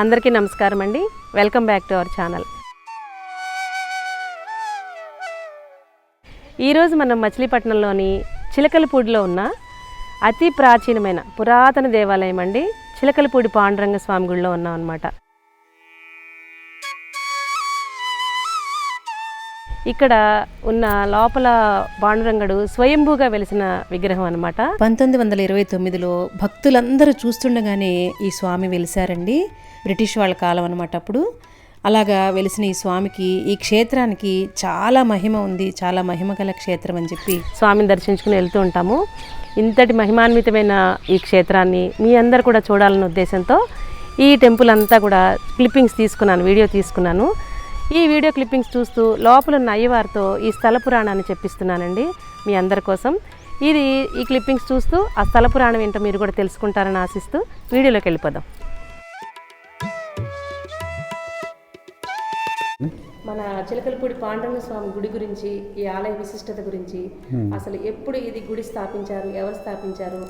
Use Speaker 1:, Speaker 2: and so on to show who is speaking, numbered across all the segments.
Speaker 1: అందరికీ నమస్కారం అండి. Welcome back to our channel. ఈరోజు మనం మచిలీపట్నంలోని చిలకలపూడిలో ఉన్న అతి ప్రాచీనమైన పురాతన దేవాలయం అండి. చిలకలపూడి పాండురంగ స్వామి గుడిలో ఉన్నాం అనమాట ఇక్కడ ఉన్న లోపల పాండురంగడు స్వయంభూగా వెలిసిన విగ్రహం అనమాట
Speaker 2: పంతొమ్మిది వందల ఇరవై తొమ్మిదిలో భక్తులందరూ చూస్తుండగానే ఈ స్వామి వెలిశారండి. బ్రిటిష్ వాళ్ళ కాలం అనమాట అప్పుడు. అలాగా వెలిసిన ఈ స్వామికి ఈ క్షేత్రానికి చాలా మహిమ ఉంది చాలా మహిమ గల క్షేత్రం అని చెప్పి.
Speaker 1: స్వామిని దర్శించుకుని వెళ్తూ ఉంటాము. ఇంతటి మహిమాన్వితమైన ఈ క్షేత్రాన్ని మీ అందరు కూడా చూడాలన్న ఉద్దేశంతో ఈ టెంపుల్ అంతా కూడా క్లిప్పింగ్స్ తీసుకున్నాను వీడియో తీసుకున్నాను. ఈ వీడియో క్లిప్పింగ్స్ చూస్తూ లోపల ఉన్న అయ్యవారితో ఈ స్థల పురాణాన్ని చెప్పిస్తున్నానండి మీ అందరి కోసం. ఇది ఈ క్లిప్పింగ్స్ చూస్తూ ఆ స్థల పురాణం ఏంటో మీరు కూడా తెలుసుకుంటారని ఆశిస్తూ వీడియోలోకి వెళ్ళిపోదాం. మన చిలకలపూడి పాండురంగ స్వామి గుడి గురించి ఈ ఆలయ విశిష్టత గురించి అసలు ఎప్పుడు ఇది గుడి స్థాపించారు ఎవరు స్థాపించారు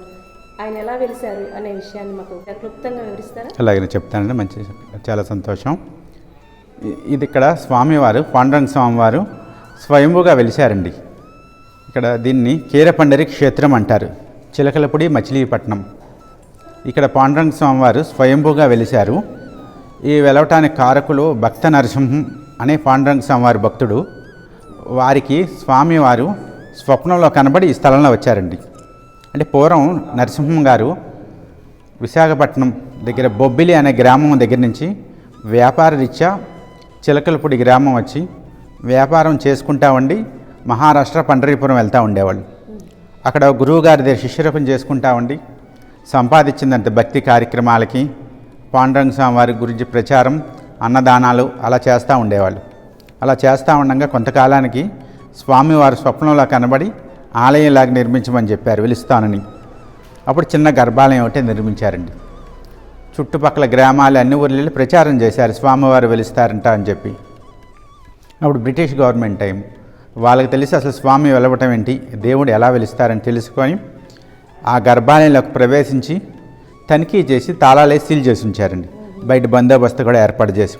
Speaker 1: ఆయన ఎలా వెలిశారు అనే విషయాన్ని మాకు క్లుప్తంగా వివరిస్తారా?
Speaker 3: అలాగే చెప్తానండి మంచి చాలా సంతోషం. ఇది ఇక్కడ స్వామివారు పాండురంగ స్వామివారు స్వయంభుగా వెలిశారండి. ఇక్కడ దీన్ని కీరపండరి క్షేత్రం అంటారు చిలకలపూడి మచిలీపట్నం. ఇక్కడ పాండురంగ స్వామివారు స్వయంభుగా వెలిశారు. ఈ వెలవటానికి కారకులు భక్త నరసింహం అనే పాండురంగ స్వామివారి భక్తుడు. వారికి స్వామివారు స్వప్నంలో కనబడి ఈ స్థలంలో వచ్చారండి. అంటే పూర్వం నరసింహం గారు విశాఖపట్నం దగ్గర బొబ్బిలి అనే గ్రామం దగ్గర నుంచి వ్యాపార రీత్యా చిలకలపూడి గ్రామం వచ్చి వ్యాపారం చేసుకుంటా ఉండి మహారాష్ట్ర పండరీపురం వెళ్తూ ఉండేవాళ్ళు. అక్కడ గురువు గారి దగ్గర శిష్యరూపం చేసుకుంటా ఉండి సంపాదించిందంత భక్తి కార్యక్రమాలకి పాండురంగ స్వామి వారి గురించి ప్రచారం అన్నదానాలు అలా చేస్తూ ఉండేవాళ్ళు. అలా చేస్తూ ఉండగా కొంతకాలానికి స్వామివారు స్వప్నంలో కనబడి ఆలయంలాగా నిర్మించమని చెప్పారు వెలుస్తానని. అప్పుడు చిన్న గర్భాలయం ఒకటి నిర్మించారండి. చుట్టుపక్కల గ్రామాలు అన్ని ఊర్లు ప్రచారం చేశారు. స్వామివారు వెలుస్తారంట అని చెప్పి. అప్పుడు బ్రిటిష్ గవర్నమెంట్ టైం. వాళ్ళకి తెలిసి అసలు స్వామి వెలవటం ఏంటి? దేవుడు ఎలా వెలుస్తారని తెలుసుకొని ఆ గర్భాలయంలోకి ప్రవేశించి తనిఖీ చేసి తాళాలే సీల్ చేసి ఉంచారండి. బయట బందోబస్తు కూడా ఏర్పాటు చేసి.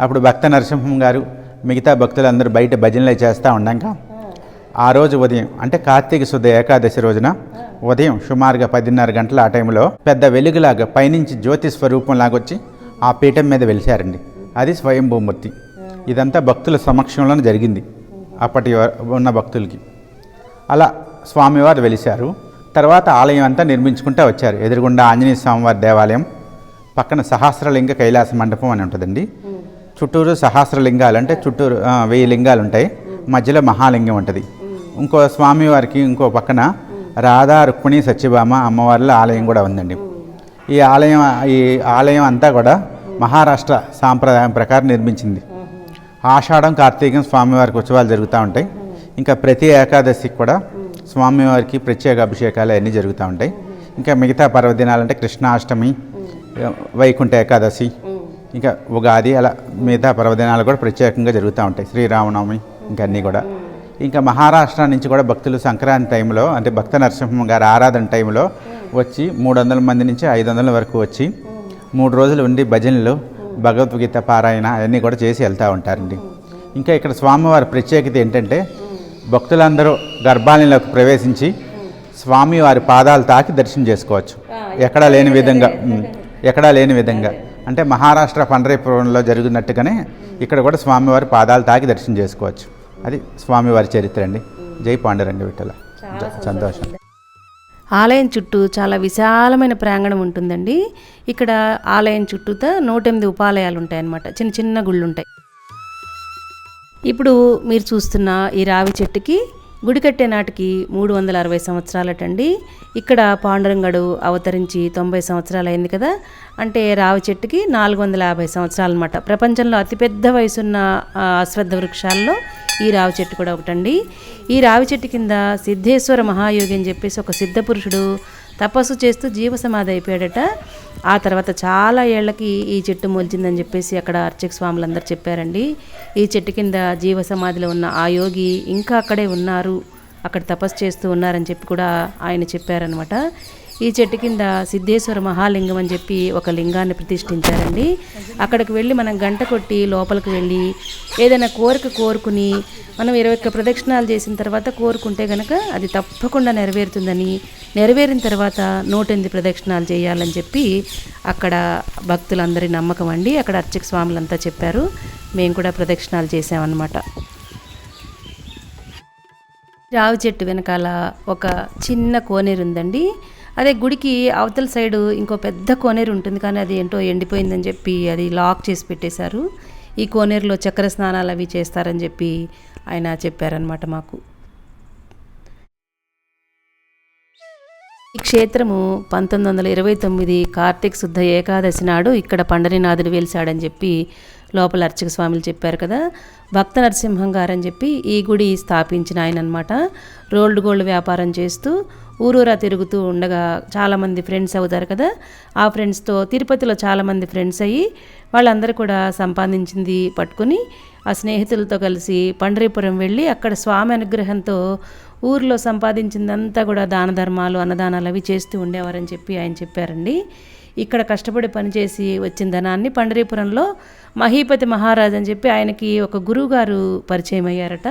Speaker 3: అప్పుడు భక్త నరసింహం గారు మిగతా భక్తులందరూ బయట భజనలే చేస్తూ ఉండగా ఆ రోజు ఉదయం అంటే కార్తీక శుద్ధ ఏకాదశి రోజున ఉదయం సుమారుగా పదిన్నర గంటల ఆ టైంలో పెద్ద వెలుగులాగా పైనుంచి జ్యోతి స్వరూపంలాగా వచ్చి ఆ పీఠం మీద వెలిశారండి. అది స్వయంభూమూర్తి. ఇదంతా భక్తుల సమక్షంలోనే జరిగింది అప్పటి ఉన్న భక్తులకి. అలా స్వామివారు వెలిశారు. తర్వాత ఆలయం అంతా నిర్మించుకుంటూ వచ్చారు. ఎదురుగుండా ఆంజనేయ స్వామివారి దేవాలయం పక్కన సహస్రలింగ కైలాస మండపం అని ఉంటుందండి. చుట్టూరు సహస్రలింగాలు అంటే చుట్టూరు వెయ్యి లింగాలు ఉంటాయి మధ్యలో మహాలింగం ఉంటుంది. ఇంకో స్వామివారికి ఇంకో పక్కన రాధా రుక్మిణి సత్యభామ అమ్మవార్ల ఆలయం కూడా ఉందండి. ఈ ఆలయం ఈ ఆలయం అంతా కూడా మహారాష్ట్ర సాంప్రదాయం ప్రకారం నిర్మించింది. ఆషాఢం కార్తీకం స్వామివారికి ఉత్సవాలు జరుగుతూ ఉంటాయి. ఇంకా ప్రతి ఏకాదశికి కూడా స్వామివారికి ప్రత్యేక అభిషేకాలు అన్నీ జరుగుతూ ఉంటాయి. ఇంకా మిగతా పర్వదినాలంటే కృష్ణాష్టమి వైకుంఠ ఏకాదశి ఇంకా ఉగాది అలా మిగతా పర్వదినాలు కూడా ప్రత్యేకంగా జరుగుతూ ఉంటాయి. శ్రీరామనవమి ఇంకా అన్నీ కూడా. ఇంకా మహారాష్ట్ర నుంచి కూడా భక్తులు సంక్రాంతి టైంలో అంటే భక్త నరసింహం గారి ఆరాధన టైంలో వచ్చి మూడు వందల మంది నుంచి ఐదు వందల వరకు వచ్చి మూడు రోజులు ఉండి భజనలు భగవద్గీత పారాయణ అవన్నీ కూడా చేసి వెళ్తూ ఉంటారండి. ఇంకా ఇక్కడ స్వామివారి ప్రత్యేకత ఏంటంటే భక్తులందరూ గర్భాలయంలోకి ప్రవేశించి స్వామివారి పాదాలు తాకి దర్శనం చేసుకోవచ్చు. ఎక్కడా లేని విధంగా ఎక్కడా లేని విధంగా. అంటే మహారాష్ట్ర పండరీపురంలో జరిగినట్టుగానే ఇక్కడ కూడా స్వామివారి పాదాలు తాకి దర్శనం చేసుకోవచ్చు. అది స్వామివారి చరిత్ర అండి. జై పాండురంగ విఠల. సంతోషం
Speaker 2: ఆలయం చుట్టూ చాలా విశాలమైన ప్రాంగణం ఉంటుందండి. ఇక్కడ ఆలయం చుట్టూతా నూటెనిమిది ఉపాలయాలు ఉంటాయన్నమాట. చిన్న చిన్న గుళ్ళు ఉంటాయి ఇప్పుడు మీరు చూస్తున్న ఈ రావి చెట్టుకి గుడి కట్టే నాటికి మూడు వందల అరవై సంవత్సరాలటండి. ఇక్కడ పాండురంగడు అవతరించి తొంభై సంవత్సరాలు అయింది కదా. అంటే రావి చెట్టుకి నాలుగు వందల యాభై సంవత్సరాలు అనమాట ప్రపంచంలో అతిపెద్ద వయసున్న అశ్వద్ధ వృక్షాల్లో ఈ రావి చెట్టు కూడా ఒకటండి. ఈ రావి చెట్టు కింద సిద్ధేశ్వర మహాయోగి అని చెప్పేసి ఒక సిద్ధ పురుషుడు తపస్సు చేస్తూ జీవ సమాధి అయిపోయాడట. ఆ తర్వాత చాలా ఏళ్ళకి ఈ చెట్టు మొలిచిందని చెప్పేసి అక్కడ అర్చక స్వాములందరూ చెప్పారండి. ఈ చెట్టు కింద జీవ సమాధిలో ఉన్న ఆ యోగి ఇంకా అక్కడే ఉన్నారు. అక్కడ తపస్సు చేస్తూ ఉన్నారని చెప్పి కూడా ఆయన చెప్పారనమాట ఈ చెట్టు కింద సిద్ధేశ్వర మహాలింగం అని చెప్పి ఒక లింగాన్ని ప్రతిష్ఠించారండి. అక్కడికి వెళ్ళి మనం గంట కొట్టి లోపలికి వెళ్ళి ఏదైనా కోరిక కోరుకుని మనం ఇరవై ఒక్క ప్రదక్షిణాలు చేసిన తర్వాత కోరుకుంటే గనక అది తప్పకుండా నెరవేరుతుందని నెరవేరిన తర్వాత నూటెనిమిది ప్రదక్షిణాలు చేయాలని చెప్పి అక్కడ భక్తులందరి నమ్మకం అండి. అక్కడ అర్చక స్వాములంతా చెప్పారు. మేము కూడా ప్రదక్షిణాలు చేసామన్నమాట రావి చెట్టు వెనకాల ఒక చిన్న కోనేరు ఉందండి అదే గుడికి అవతల సైడు ఇంకో పెద్ద కోనేరు ఉంటుంది కానీ అది ఏంటో ఎండిపోయిందని చెప్పి అది లాక్ చేసి పెట్టేశారు. ఈ కోనేరులో చక్కెర స్నానాలు అవి చేస్తారని చెప్పి ఆయన చెప్పారనమాట మాకు. ఈ క్షేత్రము పంతొమ్మిది వందల ఇరవై తొమ్మిది కార్తీక శుద్ధ ఏకాదశి నాడు ఇక్కడ పండరినాథుడు వెలిసాడని చెప్పి లోపల అర్చక స్వాములు చెప్పారు కదా. భక్త నరసింహం గారని చెప్పి ఈ గుడి స్థాపించిన ఆయన అనమాట రోల్డ్ గోల్డ్ వ్యాపారం చేస్తూ ఊరూరా తిరుగుతూ ఉండగా చాలామంది ఫ్రెండ్స్ అవుతారు కదా? ఆ ఫ్రెండ్స్తో తిరుపతిలో చాలామంది ఫ్రెండ్స్ అయ్యి వాళ్ళందరూ కూడా సంపాదించింది పట్టుకుని ఆ స్నేహితులతో కలిసి పండరీపురం వెళ్ళి అక్కడ స్వామి అనుగ్రహంతో ఊర్లో సంపాదించిందంతా కూడా దాన ధర్మాలు అన్నదానాలు అవి చేస్తూ ఉండేవారని చెప్పి ఆయన చెప్పారండి. ఇక్కడ కష్టపడి పనిచేసి వచ్చిన ధనాన్ని పండరీపురంలో మహీపతి మహారాజ్ అని చెప్పి ఆయనకి ఒక గురువుగారు పరిచయం అయ్యారట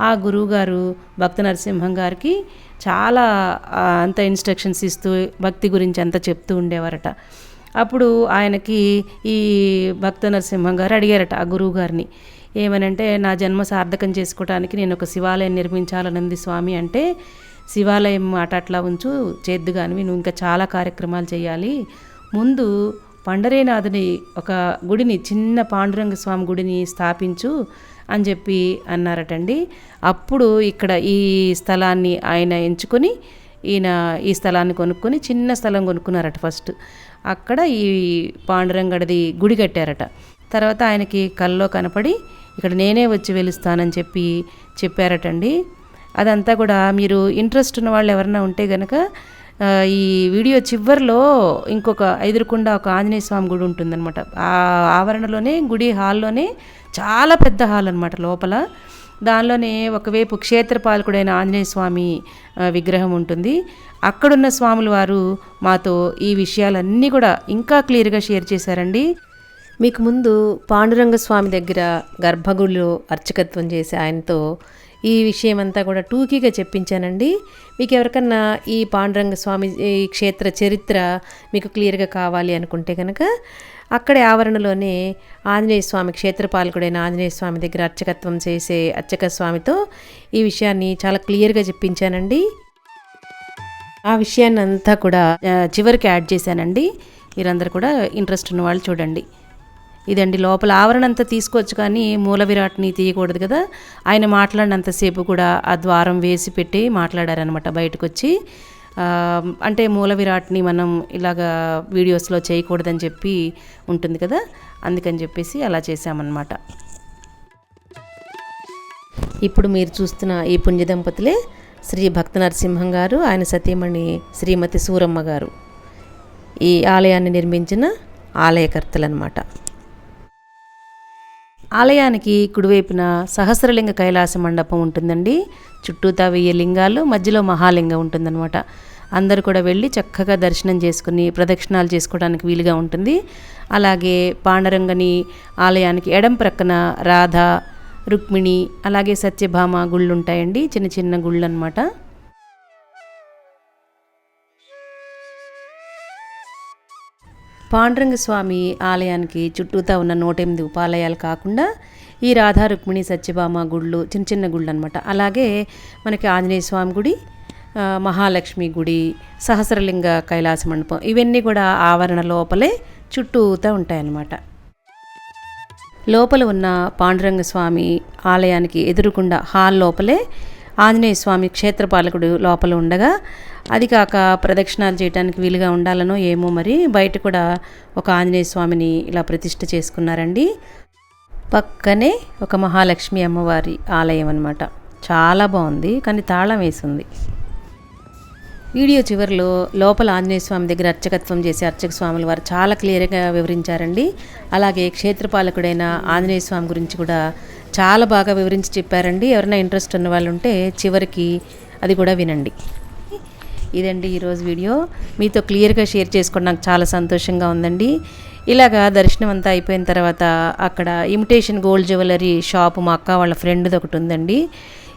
Speaker 2: ఆ గురువుగారు భక్త నరసింహం గారికి చాలా అంత ఇన్స్ట్రక్షన్స్ ఇస్తూ భక్తి గురించి అంత చెప్తూ ఉండేవారట. అప్పుడు ఆయనకి ఈ భక్త నరసింహం గారు అడిగారట ఆ గురువు గారిని ఏమనంటే నా జన్మ సార్థకం చేసుకోవడానికి నేను ఒక శివాలయం నిర్మించాలనుంది స్వామి అంటే శివాలయం మాట అట్లా ఉంచు చేద్దు కానివి నువ్వు ఇంకా చాలా కార్యక్రమాలు చేయాలి. ముందు పండరీనాథుని ఒక గుడిని చిన్న పాండురంగ స్వామి గుడిని స్థాపించు అని చెప్పి అన్నారటండి. అప్పుడు ఇక్కడ ఈ స్థలాన్ని ఆయన ఎంచుకొని ఈయన ఈ స్థలాన్ని కొనుక్కొని చిన్న స్థలం కొనుక్కున్నారట ఫస్ట్. అక్కడ ఈ పాండురంగడిది గుడి కట్టారట. తర్వాత ఆయనకి కల్లో కనపడి ఇక్కడ నేనే వచ్చి వెలుస్తానని చెప్పి చెప్పారటండి. అదంతా కూడా మీరు ఇంట్రెస్ట్ ఉన్న వాళ్ళు ఎవరైనా ఉంటే గనక ఈ వీడియో చివరిలో ఇంకొక ఎదురుకుండా ఒక ఆంజనేయ స్వామి గుడి ఉంటుందన్నమాట. ఆ ఆవరణలోనే గుడి హాల్లోనే చాలా పెద్ద హాల్ అనమాట లోపల. దానిలోనే ఒకవైపు క్షేత్రపాలకుడైన ఆంజనేయ స్వామి విగ్రహం ఉంటుంది. అక్కడున్న స్వాముల వారు మాతో ఈ విషయాలన్నీ కూడా ఇంకా క్లియర్గా షేర్ చేశారండి.
Speaker 1: మీకు ముందు పాండురంగ స్వామి దగ్గర గర్భగుడిలో అర్చకత్వం చేసి ఆయనతో ఈ విషయం అంతా కూడా టూకీగా చెప్పించానండి. మీకు ఎవరికన్నా ఈ పాండురంగ స్వామి ఈ క్షేత్ర చరిత్ర మీకు క్లియర్గా కావాలి అనుకుంటే కనుక అక్కడే ఆవరణలోనే ఆంజనేయ స్వామి క్షేత్రపాలకుడైన ఆంజనేయ స్వామి దగ్గర అర్చకత్వం చేసే అర్చక స్వామితో ఈ విషయాన్ని చాలా క్లియర్గా చెప్పించానండి. ఆ విషయాన్ని అంతా కూడా చివరికి యాడ్ చేశానండి. మీరందరూ కూడా ఇంట్రెస్ట్ ఉన్న వాళ్ళు చూడండి. ఇదండి లోపల ఆవరణ అంతా తీసుకోవచ్చు కానీ మూల విరాట్ని తీయకూడదు కదా. ఆయన మాట్లాడినంతసేపు కూడా ఆ ద్వారం వేసి పెట్టి మాట్లాడారనమాట బయటకు వచ్చి అంటే మూల విరాట్ని మనం ఇలాగా వీడియోస్లో చేయకూడదని చెప్పి ఉంటుంది కదా? అందుకని చెప్పేసి అలా చేసామన్నమాట ఇప్పుడు మీరు చూస్తున్న ఈ పుణ్య దంపతులే శ్రీ భక్త నరసింహం గారు ఆయన సతీమణి శ్రీమతి సూరమ్మ గారు. ఈ ఆలయాన్ని నిర్మించిన ఆలయకర్తలన్నమాట. ఆలయానికి కుడివైపున సహస్రలింగ కైలాస మండపం ఉంటుందండి. చుట్టూతా వెయ్యి లింగాలు మధ్యలో మహాలింగం ఉంటుందన్నమాట. అందరూ కూడా వెళ్ళి చక్కగా దర్శనం చేసుకుని ప్రదక్షిణాలు చేసుకోవడానికి వీలుగా ఉంటుంది. అలాగే పాండరంగని ఆలయానికి ఎడం ప్రక్కన రాధ రుక్మిణి అలాగే సత్యభామ గుళ్ళు ఉంటాయండి. చిన్న చిన్న గుళ్ళు అనమాట పాండురంగ స్వామి ఆలయానికి చుట్టూతా ఉన్న నూట ఎనిమిది ఉపాలయాలు కాకుండా ఈ రాధా రుక్మిణి సత్యభామ గుళ్ళు చిన్న చిన్న గుళ్ళు అనమాట అలాగే మనకి ఆంజనేయ స్వామి గుడి మహాలక్ష్మి గుడి సహస్రలింగ కైలాస మండపం ఇవన్నీ కూడా ఆవరణ లోపలే చుట్టూతా ఉంటాయన్నమాట. లోపల ఉన్న పాండురంగ స్వామి ఆలయానికి ఎదురుకుండా హాల్ లోపలే ఆంజనేయ స్వామి క్షేత్రపాలకుడు లోపల ఉండగా అది కాక ప్రదక్షిణాలు చేయడానికి వీలుగా ఉండాలనో ఏమో మరి బయట కూడా ఒక ఆంజనేయ స్వామిని ఇలా ప్రతిష్ఠ చేసుకున్నారండి. పక్కనే ఒక మహాలక్ష్మి అమ్మవారి ఆలయం అనమాట చాలా బాగుంది కానీ తాళం వేసింది. వీడియో చివరిలో లోపల ఆంజనేయ స్వామి దగ్గర అర్చకత్వం చేసే అర్చక స్వాముల వారు చాలా క్లియర్గా వివరించారండి. అలాగే క్షేత్రపాలకుడైన ఆంజనేయ స్వామి గురించి కూడా చాలా బాగా వివరించి చెప్పారండి. ఎవరైనా ఇంట్రెస్ట్ ఉన్న వాళ్ళు ఉంటే చివరికి అది కూడా వినండి.
Speaker 2: ఇదండి ఈరోజు వీడియో. మీతో క్లియర్గా షేర్ చేసుకోవడం నాకు చాలా సంతోషంగా ఉందండి. ఇలాగా దర్శనం అంతా అయిపోయిన తర్వాత అక్కడ ఇమిటేషన్ గోల్డ్ జ్యువెలరీ షాప్ మా అక్క వాళ్ళ ఫ్రెండ్ది ఒకటి ఉందండి.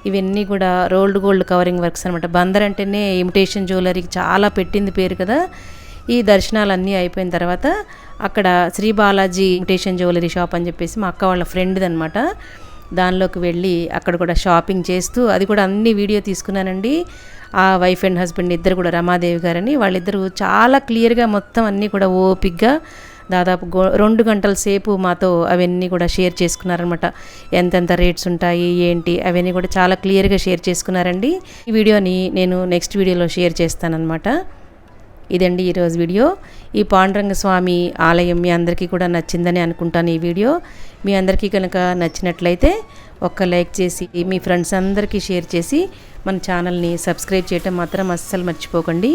Speaker 2: ఇవన్నీ కూడా రోల్డ్ గోల్డ్ కవరింగ్ వర్క్స్ అనమాట బందర్ అంటేనే ఇమిటేషన్ జ్యువెలరీకి చాలా పెట్టింది పేరు కదా. ఈ దర్శనాలన్నీ అయిపోయిన తర్వాత అక్కడ Shri Balaji imitation jewellery shop అని చెప్పేసి మా అక్క వాళ్ళ ఫ్రెండ్ది అనమాట దానిలోకి వెళ్ళి అక్కడ కూడా షాపింగ్ చేస్తూ అది కూడా అన్ని వీడియో తీసుకున్నానండి. ఆ వైఫ్ అండ్ హస్బెండ్ ఇద్దరు కూడా రమాదేవి గారని. వాళ్ళిద్దరూ చాలా క్లియర్గా మొత్తం అన్నీ కూడా ఓపిక్గా దాదాపు గో రెండు గంటల సేపు మాతో అవన్నీ కూడా షేర్ చేసుకున్నారనమాట ఎంతెంత రేట్స్ ఉంటాయి ఏంటి అవన్నీ కూడా చాలా క్లియర్గా షేర్ చేసుకున్నారండి. ఈ వీడియోని నేను నెక్స్ట్ వీడియోలో షేర్ చేస్తానన్నమాట. ఇదండి ఈరోజు వీడియో. ఈ పాండురంగ స్వామి ఆలయం మీ అందరికీ కూడా నచ్చిందని అనుకుంటాను ఈ వీడియో. మీ అందరికీ కనుక నచ్చినట్లయితే ఒక్క లైక్ చేసి మీ ఫ్రెండ్స్ అందరికీ షేర్ చేసి మన ఛానల్ని సబ్స్క్రైబ్ చేయటం మాత్రం అస్సలు మర్చిపోకండి.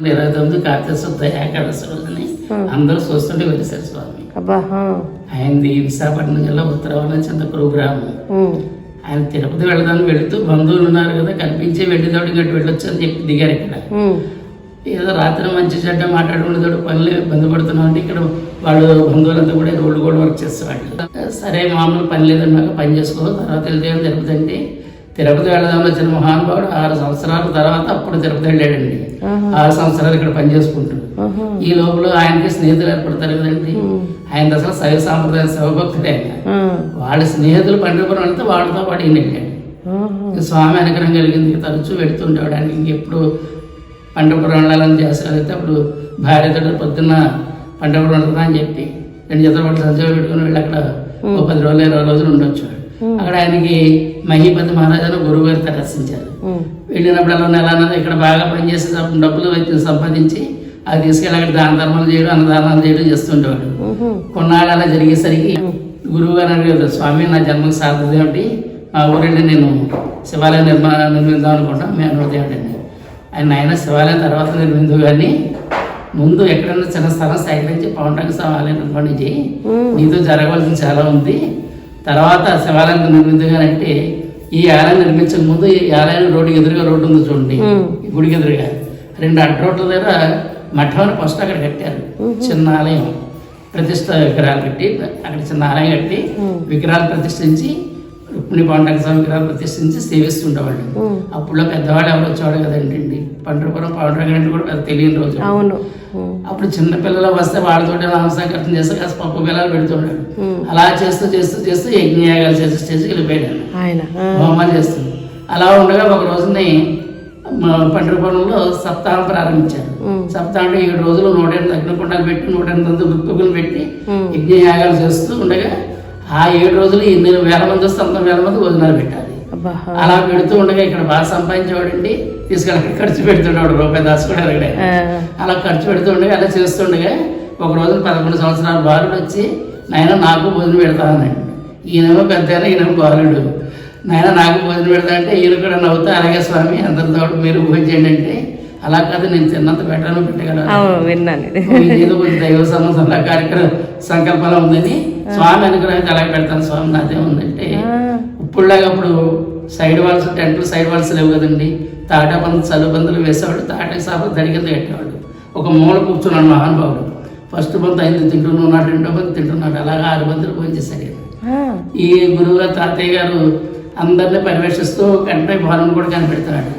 Speaker 4: ఇరవై తొమ్మిది కార్తీక శుద్ధ ఏకాదశి రోజుని అందరూ చూస్తుంటే వెళ్ళేశారు స్వామి. ఆయనది విశాఖపట్నం జిల్లా ఉత్తరవరం చింతకురు గ్రామం. ఆయన తిరుపతి వెళదాన్ని వెళుతూ బంధువులు ఉన్నారు కదా కనిపించి వెళ్ళేదాడు ఇంకటి వెళ్ళొచ్చు అని చెప్పి దిగారు ఇక్కడ. ఏదో రాత్రి మంచి చెడ్డ మాట్లాడుకునేదాడు పనులు ఇబ్బంది పడుతున్నాం అంటే ఇక్కడ వాళ్ళు బంధువులంతా కూడా రోడ్డు కూడా వర్క్ చేసేవాళ్ళు సరే మామూలు పని లేదన్నాక పని చేసుకో తర్వాత వెళ్తే తిరుపతి అంటే తిరుపతి వెళదామని వచ్చిన మహానుభావుడు ఆరు సంవత్సరాల తర్వాత అప్పుడు తిరుపతి వెళ్ళాడండి. ఆరు సంవత్సరాలు ఇక్కడ పని చేసుకుంటాడు ఈ లోపల ఆయనకి స్నేహితులు ఏర్పడతారు కదండి. ఆయన అసలు శైవ సాంప్రదాయ శివభక్తుడే ఆయన. వాళ్ళ స్నేహితులు పండుగపురం వెళ్తే వాళ్ళతో పాటు ఈయన వెళ్ళాడు. స్వామి అనుగ్రహం కలిగింది. తరచూ పెడుతుండేవాడు ఆయన. ఇంకెప్పుడు పండుగపురం వెళ్ళాలని చేస్తే అప్పుడు భార్యతో పొద్దున్న పండుగపురం వెళ్తున్నా అని చెప్పి రెండు జతల పట్ల సంచయం పెట్టుకుని వెళ్ళి అక్కడ ఒక పది రోజులు ఇరవై రోజులు ఉండొచ్చాడు అక్కడ ఆయనకి మహీపతి మహారాజాను గురువు గారు దర్శించారు. వెళ్ళినప్పుడల్లా నెల నెల ఇక్కడ బాగా పనిచేసి డబ్బులు సంపాదించి అది తీసుకెళ్ళి అక్కడ దాన ధర్మాలు చేయడం అన్నదానాలు చేయడం చేస్తుండేవాడు. కొన్నాళ్ళు అలా జరిగేసరికి గురువు గారు అడిగారు స్వామి నా జన్మకు సార్థత ఏమిటి? మా ఊరెళ్ళి నేను శివాలయం నిర్మాణం నిర్మిద్దాం అనుకుంటా మీ అనుమతి ఆయన ఆయన శివాలయం తర్వాత నిర్మిందు కానీ ముందు ఎక్కడన్నా చిన్న స్థలం సేకరించి పౌండకి శివాలయం నిర్మాణం చేయి. నీతో జరగవలసింది చాలా ఉంది. తర్వాత శివాలయం నిర్మిద్దుగానంటే ఈ ఆలయం నిర్మించక ముందు ఈ ఆలయం రోడ్డు ఎదురుగా రోడ్డు ఉంది చూడండి. గుడికి ఎదురుగా. రెండు అడ్డ రోడ్ల దగ్గర మఠం ఫస్ట్ అక్కడ కట్టారు. చిన్న ఆలయం. ప్రతిష్ట విగ్రహాలు కట్టి అక్కడ చిన్న ఆలయం కట్టి విగ్రహాలు ప్రతిష్ఠించి రుక్మిణి పాండక స్వామి విగ్రహాలు ప్రతిష్ఠించి సేవిస్తుండేవాళ్ళు. అప్పుడులో పెద్దవాళ్ళు ఎవరు వచ్చేవాడు కదండి పండ్రపురం పాండురంగ కూడా పెద్ద తెలియని రోజు.
Speaker 1: అవును.
Speaker 4: అప్పుడు చిన్న పిల్లలు వస్తే వాళ్ళతో నామసంకర్తం చేస్తే కాస్త పప్పు పిల్లలు పెడుతున్నాడు అలా చేస్తూ చేస్తూ చేస్తూ యజ్ఞయాగాలు చేస్తూ స్టేజ్కి వెళ్ళిపోయాడు. హోమాలు చేస్తుంది అలా ఉండగా ఒక రోజుని పండ్రపురంలో సప్తాహం ప్రారంభించారు. సప్తాహంలో ఏడు రోజులు నూట ఎనిమిది అగ్నికుండాలు పెట్టి నూట ఎనిమిది గుర్తుకులు పెట్టి యజ్ఞయాగాలు చేస్తూ ఉండగా ఆ ఏడు రోజులు ఎన్ని వేల మంది వస్తే వేల మంది భోజనాలు పెట్టాలి. అలా పెడుతూ ఉండగా ఇక్కడ బాగా సంపాదించేవాడండి. తీసుకెళ్ళి అక్కడ ఖర్చు పెడుతుండేవాడు రూపాయి దాచుకోవడం అక్కడ.
Speaker 1: ఆ.
Speaker 4: అలా ఖర్చు పెడుతుండగా అలా చేస్తుండగా ఒక రోజు పదకొండు సంవత్సరాల బాలుడు వచ్చి నాయన నాకు భోజనం పెడతా అన్నాడు. ఈయనేమో పెద్ద ఈయనేమో బాలుడు నాయన నాకు భోజనం పెడతా అంటే ఈయన కూడా నవ్వుతా అలాగే స్వామి అందరితో మీరు భోజనం అంటే అలా కాదు నేను తిన్నంత పెట్టాను పెట్టగలను ఏదో కొంచెం దైవ సంబంధంలో కార్యక్రమం సంకల్పంలో ఉందని స్వామి అనుగ్రహం అలాగే పెడతాను స్వామి? నాదే ఉందంటే ఇప్పుడులాగా అప్పుడు సైడ్ వాల్స్ టెంట్లు సైడ్ వాల్స్ లేవు కదండి. తాటా బంధు చలువు బందులు వేసేవాడు తాటా సాప తడి కింద కట్టేవాడు ఒక మూల కూర్చున్నాడు మహానుభావుడు. ఫస్ట్ బంతు ఐదు తింటూనే ఉన్నాడు రెండో బంతు తింటున్నాడు అలాగా ఆరు బంతులు పోయి చేశారు ఈయన.
Speaker 1: ఆ.
Speaker 4: ఈ గురువుగారు తాతయ్య గారు అందరినీ పర్యవేక్షిస్తూ కంటే భారం కూడా కనిపెడుతున్నాడు.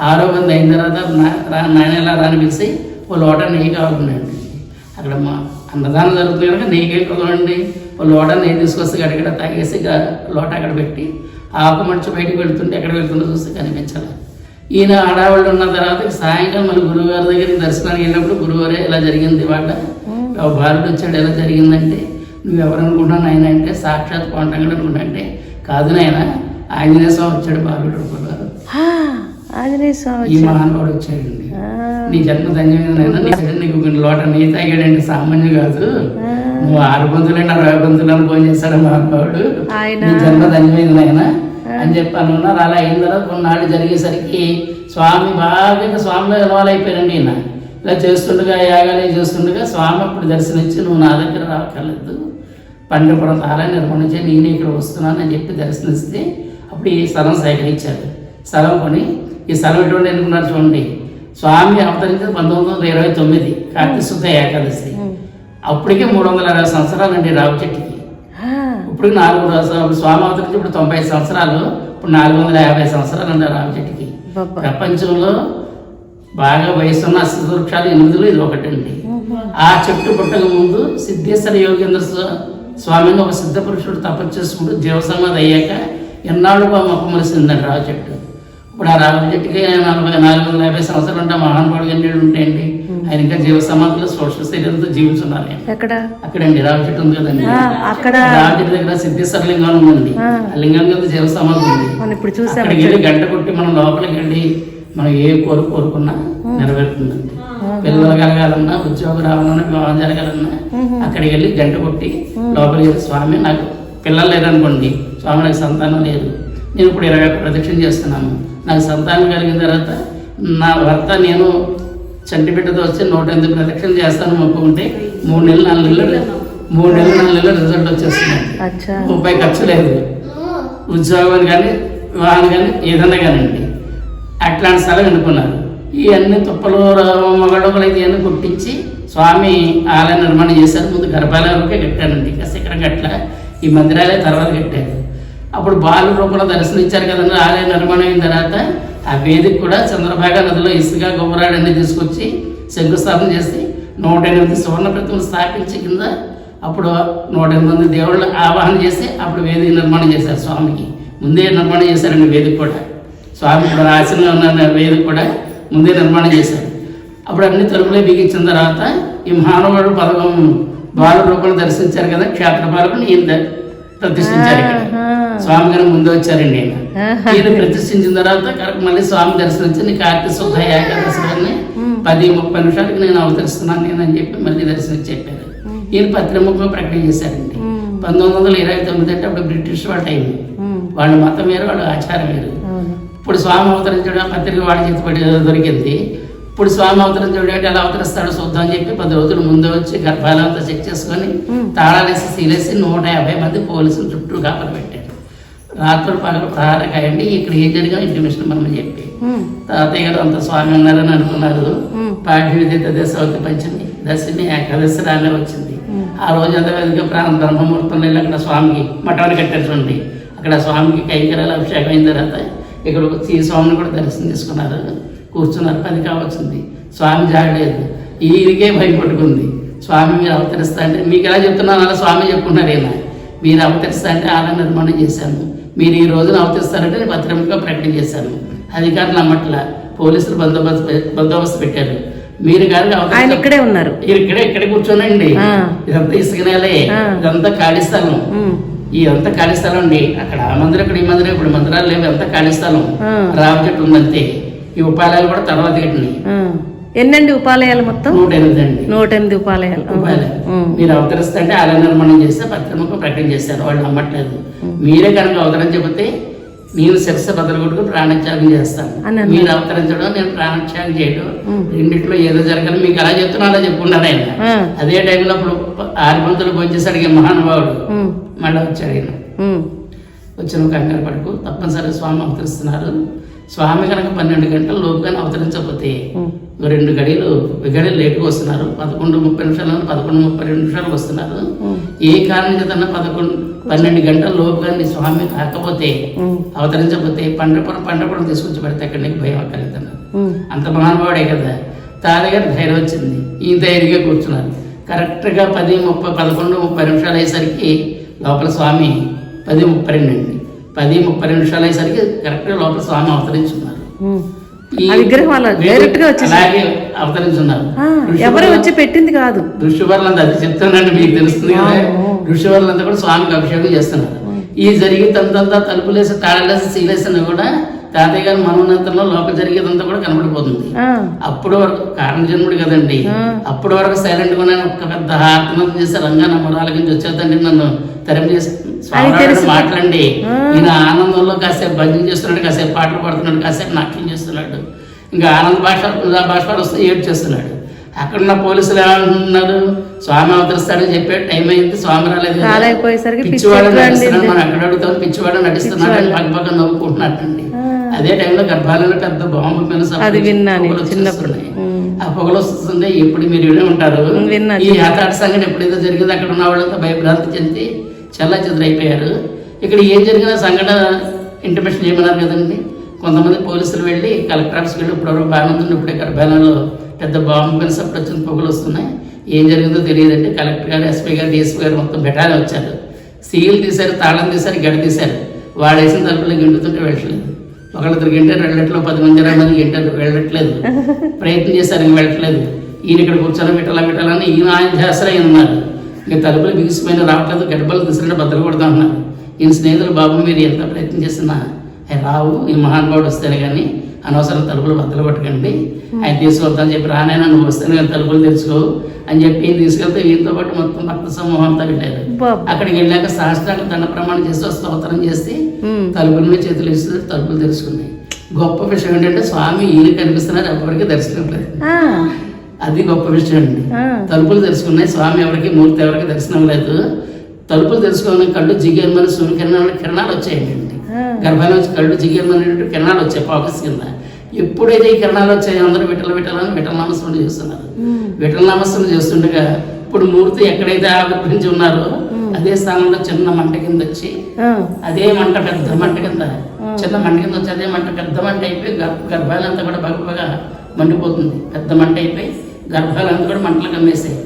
Speaker 4: ఆరో మంది అయిన తర్వాత నా- రా నాయన ఇలా రాని పిలిచి ఓ లోట నెయ్యి కావాలన్నాడు. అక్కడ మా అన్నదానం జరుగుతుంది కనుక నెయ్యి వెళ్ళి ఓ లోట నెయ్యి తీసుకొస్తే అక్కడ తాగేసి లోట అక్కడ పెట్టి ఆకు మడిచి బయటికి వెళ్తుంటే ఎక్కడ వెళ్తుందో చూస్తే కనిపించాలి. ఈయన ఆడవాళ్ళు ఉన్న తర్వాత సాయంకాలం మన గురువుగారి దగ్గరికి దర్శనానికి వెళ్ళినప్పుడు గురువారే ఇలా జరిగింది వాళ్ళ బాలుడు వచ్చాడు ఎలా జరిగిందంటే నువ్వు ఎవరు అనుకుంటున్నావు నాయన? అంటే సాక్షాత్ కొండంగడు అనుకుంటా అంటే కాదు నాయన ఆంజనేయ స్వామి వచ్చాడు బాలుడు అనుకున్నారు
Speaker 1: ఆ, ఆంజనేయ స్వామి
Speaker 4: ఈ మహానుభావుడు వచ్చాడండి.
Speaker 1: ఆ.
Speaker 4: నీ జన్మ ధన్యమైన నీకు లోట నీ తాగాడంటే సామాన్యం కాదు. నువ్వు ఆరు బంతులు అరవై బంతులు అని ఫోన్ చేశాడు మహానుభావుడు. నీ జన్మ ధన్యమైంది ఆయన అని చెప్పి అనుకున్నారు. అలా అయిన తర్వాత కొన్నాళ్ళు జరిగేసరికి స్వామి బాగా స్వామిలో ఇన్వాల్వ్ అయిపోయారండి ఈయన. ఇలా చేస్తుండగా యాగాలు చేస్తుండగా స్వామి అప్పుడు దర్శనిచ్చి నువ్వు నా దగ్గర రావక్కర్లేదు పండుపురం ఆలయం నిర్మాణం చేయి నేనే ఇక్కడ వస్తున్నాను అని చెప్పి దర్శనిస్తే అప్పుడు అప్పుడు ఈ స్థలం సేకరించారు. స్థలం కొని ఈ స్థలం ఎటువంటి ఎన్నుకున్నారు చూడండి. స్వామి అవతరించింది పంతొమ్మిది వందల ఇరవై తొమ్మిది కార్తీక శుద్ధ ఏకాదశి. అప్పటికే మూడు వందల అరవై సంవత్సరాలండి రావి చెట్టుకి. ఇప్పుడు నాలుగు రోజులు స్వామి అవతరించి ఇప్పుడు తొంభై సంవత్సరాలు ఇప్పుడు నాలుగు వందల యాభై సంవత్సరాలు అంటారు రావి చెట్టుకి. ప్రపంచంలో బాగా వయసున్న అశ్వత్థ వృక్షాలు ఎనిమిదిలో ఇది ఒకటండి. ఆ చెట్టు పుట్టక ముందు సిద్ధేశ్వర యోగేంద్ర స్వా- స్వామిని ఒక సిద్ధ పురుషుడు తపస్సు చేసుకుంటూ జీవసమాధి అయ్యాక ఎన్నాళ్ళు మొక్కమలిసిందండి రావి చెట్టు. ఇప్పుడు ఆ రావి చెట్టుకి నలభై నాలుగు వందల యాభై సంవత్సరాలు ఉంటే మహానుభావుడు ఎన్ని ఉంటాయండి? ఆయన ఇంకా జీవ సమాధిలో సోషల్ శరీరంతో జీవించున్నారు.
Speaker 2: ఎక్కడ?
Speaker 4: అక్కడండి రావి చెట్టు ఉంది కదండి.
Speaker 2: అక్కడ.
Speaker 4: రావి చెట్టు దగ్గర సిద్ధేశ్వర లింగం ఉందండి.
Speaker 2: ఆ.
Speaker 4: లింగం కింద జీవ సమాధి ఉంది.
Speaker 2: ఇప్పుడు చూసాం.
Speaker 4: గంట కొట్టి మనం లోపలికి వెళ్ళి మనం ఏ కోరు కోరుకున్నా నెరవేరుతుందండి. పిల్లలు కలగాలన్నా ఉద్యోగం రావాలన్నా వివాహం జరగాలన్నా అక్కడికి వెళ్ళి గంట కొట్టి లోపలికి వెళ్ళి స్వామి నాకు పిల్లలు లేరనుకోండి స్వామి నాకు సంతానం లేదు. నేను ఇప్పుడు ఇరవై ప్రదక్షిణ చేస్తున్నాను. నాకు సంతానం కలిగిన తర్వాత నా భర్త నేను చంటి బిడ్డతో వచ్చి నూట ఎనిమిది ప్రదక్షిణ చేస్తాను మొక్కుకుంటే మూడు నెలలు నాలుగు నెలలు మూడు నెలలు నాలుగు నెలలు రిజల్ట్
Speaker 2: అచ్చా.
Speaker 4: రూపాయి ఖర్చు లేదు. ఉద్యోగం కానీ వివాహం కానీ ఏదన్నా కానివ్వండి. అట్లాంటి స్థలం ఎన్నుకున్నారు. ఇవన్నీ తుప్పలు మగడొకలు అయితే ఇవన్నీ కుట్టించి స్వామి ఆలయ నిర్మాణం చేశారు. ముందు గర్భాలయం వరకే కట్టారండి ఇంకా శిఖరం గట్ల ఈ మందిరాలే తర్వాత కట్టారు. అప్పుడు బాలు రూపంలో దర్శనమిచ్చారు కదండి ఆలయ నిర్మాణం అయిన తర్వాత ఆ వేదిక కూడా చంద్రభాగ నదిలో ఇసుక గుమ్మరాడన్నీ అన్ని తీసుకొచ్చి శంకుస్థాపన చేసి నూట ఎనిమిది సువర్ణ ప్రతిమలు స్థాపించి కింద అప్పుడు నూట ఎనిమిది మంది దేవుళ్ళు ఆవాహన చేసి అప్పుడు వేదిక నిర్మాణం చేశారు స్వామికి. ముందే నిర్మాణం చేశారండి వేదిక కూడా. స్వామి ఇప్పుడు ఆశీర్గా ఉన్న వేదిక కూడా ముందే నిర్మాణం చేశారు. అప్పుడు అన్ని తలుపులే బిగించిన తర్వాత ఈ మహానుభావుడు పదకం బాల రూపంలో దర్శించారు కదా క్షేత్రపాలకు ఈయన ప్రతిష్ఠించారు ఇక్కడ. స్వామి గారు ముందే వచ్చారండి ఈయన ఈయన ప్రతిష్ఠించిన తర్వాత కరెక్ట్ మళ్ళీ స్వామి దర్శనించి నీ కార్తీక శుద్ధ ఏకాదశి పది ముప్పై నిమిషాలకి నేను అవతరిస్తున్నాను నేను అని చెప్పి మళ్ళీ దర్శనం చెప్పారు. ఈయన పత్రిముఖంలో ప్రకటన చేశారండి. పంతొమ్మిది వందల ఇరవై తొమ్మిది అంటే అప్పుడు బ్రిటిష్ వాళ్ళ టైం వాళ్ళ మతం వేరు వాళ్ళ ఆచారం వేరు. ఇప్పుడు స్వామి అవతరించడం పత్రిక వాడి చేతి పడి దొరికింది. ఇప్పుడు స్వామి అవతరించడం ఏంటి ఎలా అవతరిస్తాడో చూద్దాం అని చెప్పి పది రోజులు ముందు వచ్చి గర్భాలంతా చెక్ చేసుకొని తాళాలేసి సీలేసి నూట యాభై మంది పోలీసులు చుట్టూ కాపలు పెట్టారు. రాత్రులు పగలు ప్రహార కాయండి ఇక్కడ ఏం జరిగా? ఇంటిమేషన్ మనం చెప్పి. తాతయ్య గారు అంత స్వామి ఉన్నారని అనుకున్నారు. పాఠ్య విద్య దశవతి పంచమి దశమి ఏకాదశి రానే వచ్చింది. ఆ రోజు అంతా వెనుక ప్రాణం బ్రహ్మముహూర్తంలో వెళ్ళి అక్కడ స్వామికి మఠాన్ని కట్టారు చూడండి. అక్కడ స్వామికి కైకరాలు అభిషేకం అయిన తర్వాత ఇక్కడ వచ్చి ఈ స్వామిని కూడా దర్శనం తీసుకున్నారు కూర్చున్నారు. పది కావచ్చింది స్వామి జాడలేదు ఈయనకే భయం పట్టుకుంది. స్వామి మీరు అవతరిస్తా అంటే మీకు ఎలా చెప్తున్నాను అలా స్వామి చెప్పుకున్నారు ఈయన. మీరు అవతరిస్తా అంటే ఆలయ నిర్మాణం చేశాను. మీరు ఈ రోజున అవతరిస్తారంటే నేను పత్రికగా ప్రకటన చేశాను. అధికారులు నమ్మట్ల. పోలీసులు బందోబస్తు బందోబస్తు పెట్టారు. మీరు కానీ
Speaker 2: ఇక్కడే ఉన్నారు.
Speaker 4: ఇక్కడే ఇక్కడే కూర్చోనండి. ఇదంతా ఇసుక నేలే
Speaker 2: ఆ.
Speaker 4: ఇదంతా ఖాళీ స్థలం. ఇదంతా ఖాళీ స్థలం అండి. అక్కడ ఆ మందిరం ఇక్కడ ఈ మందిరం ఇప్పుడు మందిరాలు లేవు. అంతా ఖాళీ స్థలం. రావి చెట్టు ఉందంతే. ఈ ఉపాయాలు కూడా తర్వాత కట్టినాయి.
Speaker 2: ఎన్నండి ఉపాలయాలు మొత్తం?
Speaker 4: నూట ఎనిమిది అండి
Speaker 2: నూట ఎనిమిది ఉపాలయాలు.
Speaker 4: మీరు అవతరిస్తుంటే ఆలయ నిర్మాణం చేస్తే పత్రిక ప్రకటన చేశారు. వాళ్ళు నమ్మట్లేదు. మీరే కనుక అవతరం చెబితే నేను శిరస బదులు కొట్టుకుని ప్రాణత్యాగం చేస్తాను. మీరు అవతరించడం నేను ప్రాణత్యాగం చేయడం రెండిట్లో ఏదో జరగాలి. మీకు అలా చెప్తున్నా అలా చెప్పుకున్నారు ఆయన. అదే టైంలో అప్పుడు ఆరు భోజేసి అడిగే మహానుభావుడు. మళ్ళీ వచ్చాడు ఆయన. వచ్చిన కంగారు పడుకు. తప్పనిసరిగా స్వామి అవతరిస్తున్నారు. స్వామి కనుక పన్నెండు గంటల లోపుగానే అవతరించకపోతే రెండు గడియలు గడియలు లేటుగా వస్తున్నారు. పదకొండు ముప్పై నిమిషాలు పదకొండు ముప్పై రెండు నిమిషాలకు వస్తున్నారు. ఏ కారణం చేతన్నా పదకొండు పన్నెండు గంటల లోపుగా నీ స్వామి కాకపోతే అవతరించకపోతే పండపురం పండపురం తీసుకొచ్చి పెడితే అక్కడ నీకు భయం
Speaker 2: ఉమ్.
Speaker 4: అంత మహానుభావుడే కదా. తాతగారు ధైర్యం వచ్చింది. ఈ ధైర్యంగా కూర్చున్నారు. కరెక్ట్గా పది ముప్పై పదకొండు ముప్పై నిమిషాలు అయ్యేసరికి లోపల స్వామి పది ముప్పై రెండు అండి. పది ముప్పై నిమిషాలు అయ్యేసరికి కరెక్ట్గా లోపల స్వామి అవతరించున్నారు
Speaker 2: విగ్రహం అలా డైరెక్ట్గా
Speaker 4: అలాగే అవతరించున్నారు.
Speaker 2: ఎవరు వచ్చి పెట్టింది కాదు.
Speaker 4: ఋషివర్లంతా అది చెప్తానండి మీకు తెలుస్తుంది కదా. ఋషివర్లంతా కూడా స్వామికి అభిషేకం చేస్తున్నారు. ఈ జరిగేదంతా తలుపులేసి తాళలేసి సీలేసినా కూడా తాతయ్య గారి మనోన్నతంలో లోపల జరిగేదంతా కూడా కనబడిపోతుంది. అప్పుడు వరకు కారణ జన్ముడు కదండి అప్పటి వరకు సైలెంట్గా నేను ఒక పెద్ద ఆత్మహత్య చేసి రంగా నమ్మరాల నుంచి వచ్చేదండి నన్ను. తెరం చేసి. మాట్లాడండి ఈయన ఆనందంలో కాసేపు భజన చేస్తున్నాడు కాసేపు పాటలు పాడుతున్నాడు కాసేపు నాట్యం చేస్తున్నాడు. ఇంకా ఆనంద భాష భాష వస్తే ఏడు చేస్తున్నాడు. అక్కడ ఉన్న పోలీసులు ఏమంటున్నారు? స్వామి అవతరిస్తాడని చెప్పాడు టైం అయింది స్వామి రాలేదు పిచ్చివాడు నడుస్తున్నాడు మనం అక్కడ అడుగుతాం పిచ్చివాడు నడుస్తున్నాడు అని పక్క పక్క నవ్వుకుంటున్నట్టండి. అదే టైంలో గర్భాలలో పెద్ద బాంబు మీద
Speaker 2: అది విన్నాను నేను చిన్నప్పుడు.
Speaker 4: ఆ పొగలు వస్తుంది ఎప్పుడు మీరు వినే ఉంటారు? ఈ హఠాత్ సంఘటన ఎప్పుడైతే జరిగిందో అక్కడ ఉన్న వాళ్ళంతా భయభ్రాంతి చెంది చల్ల అయిపోయారు. ఇక్కడ ఏం జరిగిన సంఘటన ఇంటిమేషన్ చేయమన్నారు కదండి. కొంతమంది పోలీసులు వెళ్ళి కలెక్టర్ ఆఫీస్కి వెళ్ళి ఇప్పుడు బాగానే ఉంది ఇప్పుడు బేనాలో పెద్ద బాంబు మీద అప్పుడు వచ్చిన పొగలు వస్తున్నాయి. ఏం జరిగిందో తెలియదండి. కలెక్టర్ గారు ఎస్పీ గారు డిఎస్పీ గారు మొత్తం బెటాలి వచ్చారు. సీల్ తీశారు తాళం తీశారు గడి తీశారు. వాడు వేసిన తలుపులు గిండుతుంటే వెళ్ళట్లేదు ఒకళ్ళిద్దరు గింటారు వెళ్ళట్లో పది మంది ఇరవై మంది గింటారు వెళ్ళట్లేదు. ప్రయత్నం చేశారు ఇంక వెళ్ళట్లేదు. ఈయన ఇక్కడ కూర్చొని పెట్టాలా పెట్టాలని ఈయన ఆయన చేస్తారా ఈయన ఉన్నారు. ఇక తలుపులు బిగిసిపోయిన రావట్లేదు గడపలు తీసుకుంటే బద్దలు కొడతా ఉన్నారు. ఈయన స్నేహితులు బాబు మీరు ఎంత ప్రయత్నం చేసినా రావు ఈ మహానుభావుడు వస్తేనే కానీ అనవసరం తలుపులు బద్దలు కొట్టకండి. ఆయన తీసుకొద్దామని చెప్పి రానైనా నువ్వు వస్తేనే కానీ తలుపులు తెరుచుకో. అని చెప్పి తీసుకెళ్తే ఈయనతో పాటు మొత్తం భక్త సమూహం అంతా వెళ్ళారు. అక్కడికి వెళ్ళాక సహస్రాలు దండ ప్రమాణం చేసి స్తోత్రం చేసి తలుపుల మీద చేతులు ఇస్తే తలుపులు తెరుచుకున్నాయి. గొప్ప విషయం ఏంటంటే స్వామి ఈయన కనిపిస్తున్నారు ఎవరికి దర్శనం లేదు. అది గొప్ప విషయం అండి. తలుపులు తెరుచుకున్నాయి స్వామి ఎవరికి మూర్తి ఎవరికి దర్శనం లేదు. తలుపులు తెరుచుకుని కళ్ళు జిగేమని సూర్యకిరణాలు కిరణాలు వచ్చాయండి. గర్భాల నుంచి కళ్ళు జిగేమనేటువంటి కిరణాలు వచ్చాయి ఫోకస్ కింద ఎప్పుడైతే ఈ కిరణాలు వచ్చాయో అందరూ విఠల విఠలని విఠలనామస్మరణ చేస్తున్నారు. విఠలనామస్మరణ చేస్తుండగా ఇప్పుడు మూర్తి ఎక్కడైతే ఆవిర్భించి ఉన్నారో అదే స్థానంలో చిన్న మంట కింద వచ్చి అదే మంట పెద్ద మంట కింద చిన్న మంట కింద వచ్చి అదే మంట పెద్ద మంట అయిపోయి గర్భ గర్భాలంతా కూడా బగ బగ మండిపోతుంది. పెద్ద మంట అయిపోయి గర్భాలంతా కూడా మంటలు కమ్మేసాయి.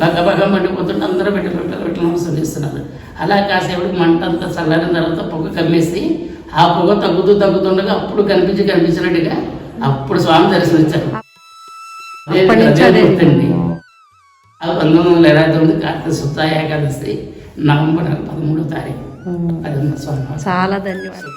Speaker 4: బగ బగ మండిపోతుంటే అందరూ పెట్టలు పెట్టలు పెట్టలు నమస్కారం చేస్తున్నారు. అలా కాసేపటికి మంట అంతా చల్లారిన తర్వాత పొగ కమ్మేసి ఆ పొగ తగ్గుతూ తగ్గుతుండగా అప్పుడు కనిపించి కనిపించినట్టుగా అప్పుడు స్వామి
Speaker 2: అప్పటి నుంచి
Speaker 4: అదే
Speaker 2: అదే.
Speaker 4: గుర్తండి అది పంతొమ్మిది వందల ఇరవై తొమ్మిది కార్తీక శుద్ధ ఏకాదశి నవంబర్ పదమూడో తారీఖు. అది స్వామి.
Speaker 2: చాలా ధన్యవాదాలు.